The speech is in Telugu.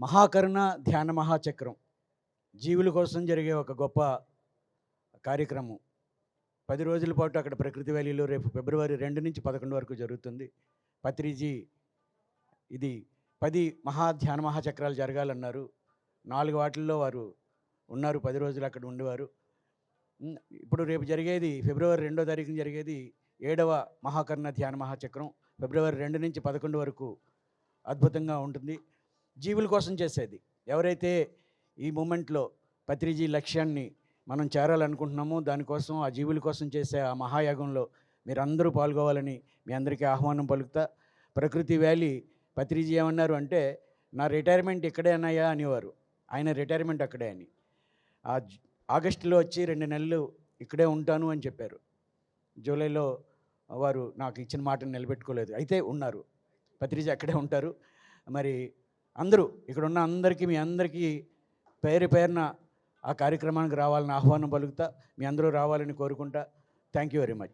మహాకరుణ ధ్యాన మహాచక్రం. జీవుల కోసం జరిగే ఒక గొప్ప కార్యక్రమం. పది రోజుల పాటు అక్కడ ప్రకృతి వ్యాలీలో రేపు ఫిబ్రవరి రెండు నుంచి పదకొండు వరకు జరుగుతుంది. పత్రిజీ ఇది పది మహా ధ్యాన మహాచక్రాలు జరగాలన్నారు. నాలుగు వాటిల్లో వారు ఉన్నారు పది రోజులు అక్కడ ఉండేవారు. ఇప్పుడు రేపు జరిగేది ఫిబ్రవరి రెండో తారీఖున జరిగేది ఏడవ మహాకర్ణ ధ్యాన మహాచక్రం. ఫిబ్రవరి రెండు నుంచి పదకొండు వరకు అద్భుతంగా ఉంటుంది. జీవుల కోసం చేసేది. ఎవరైతే ఈ మూమెంట్లో పత్రిజీ లక్ష్యాన్ని మనం చేరాలనుకుంటున్నామో దానికోసం ఆ జీవుల కోసం చేసే ఆ మహాయాగంలో మీరందరూ పాల్గొవాలని మీ అందరికీ ఆహ్వానం పలుకుతా. ప్రకృతి వ్యాలీ పత్రిజీ ఏమన్నారు అంటే నా రిటైర్మెంట్ ఇక్కడే అన్నాయా అనేవారు. ఆయన రిటైర్మెంట్ అక్కడే అని. ఆ ఆగస్టులో వచ్చి రెండు నెలలు ఇక్కడే ఉంటాను అని చెప్పారు. జూలైలో వారు నాకు ఇచ్చిన మాటను నిలబెట్టుకోలేదు. అయితే ఉన్నారు. పత్రిజీ అక్కడే ఉంటారు. మరి అందరూ ఇక్కడ ఉన్న అందరికీ మీ అందరికీ పేరు పేరున ఆ కార్యక్రమానికి రావాలని ఆహ్వానం పలుకుతా మీ అందరూ రావాలని కోరుకుంటా. Thank you very much